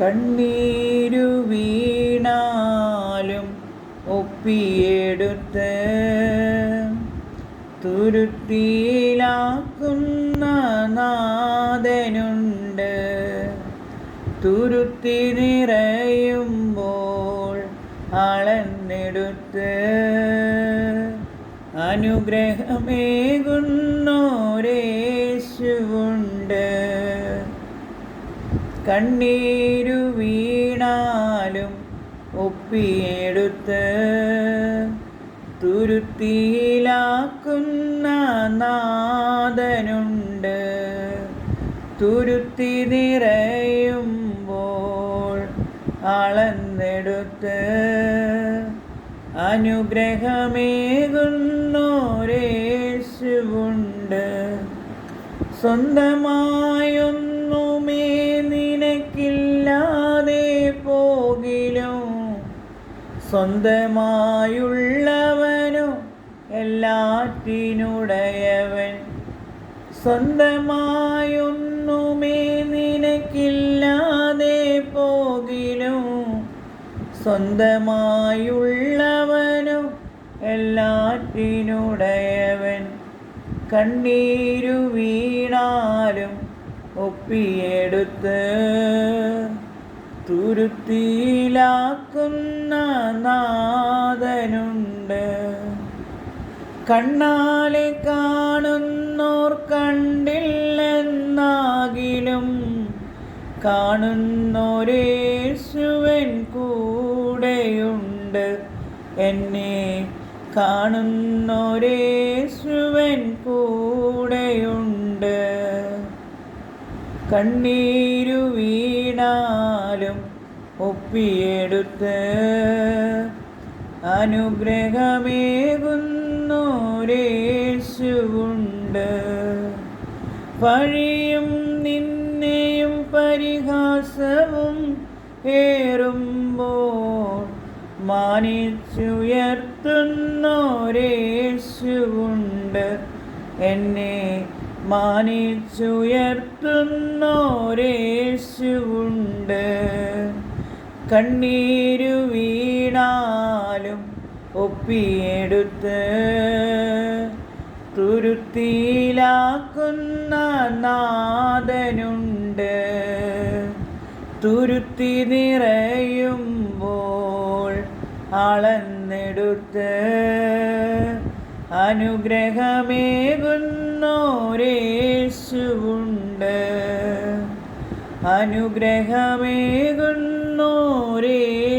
കണ്ണീരു വീണാലും ഒപ്പിയെടുത്ത് തുരുത്തിയിലാക്കുന്ന നാഥനുണ്ട്. തുരുത്തി നിറയുമ്പോൾ അളന്നെടുത്ത് അനുഗ്രഹമേകുന്നോരേശുവുണ്ട്. കണ്ണീരു വീണാലും ഒപ്പിയെടുത്ത് തുരുത്തിയിലാക്കുന്ന നാഥനുണ്ട് തുരുത്തി നിറയുമ്പോൾ അളന്നെടുത്ത് അനുഗ്രഹമേകുന്നോരേശുണ്ട് സ്വന്തമായൊന്നുമേ സ്വന്തമായുള്ളവനോ എല്ലാറ്റിനുടയവൻ. സ്വന്തമായൊന്നുമേ നിനക്കില്ലാതെ പോകിലും സ്വന്തമായുള്ളവനോ എല്ലാറ്റിനുടയവൻ. കണ്ണീരു വീണാലും ഒപ്പിയെടുത്ത് തുരുത്തിയിലാക്കുന്ന നാഥനുണ്ട്. കണ്ണാലെ കാണുന്നോർ കണ്ടില്ലെന്നാകിലും കാണുന്നോരേശുവൻ കൂടെയുണ്ട്. എന്നെ കാണുന്നോരേശുവൻ കൂടെയുണ്ട്. കണ്ണീരു വീണാലും ഒപ്പിയെടുത്ത് അനുഗ്രഹമേകുന്നോരേശുണ്ട് പഴിയും നിന്നെയും പരിഹാസവും ഏറുമ്പോൾ മാനിച്ചുയർത്തുന്നോരേശുണ്ട് എന്നെ മാനിച്ചുയർത്തുന്നോരേശുവുണ്ട് കണ്ണീരു വീണാലും ഒപ്പിയെടുത്ത് തുരുത്തിയിലാക്കുന്ന നാഥനുണ്ട്. തുരുത്തി നിറയുമ്പോൾ അളന്നെടുത്ത് അനുഗ്രഹമേകുന്നോരേശുവുണ്ട് അനുഗ്രഹമേകുന്നോരേശുവുണ്ട്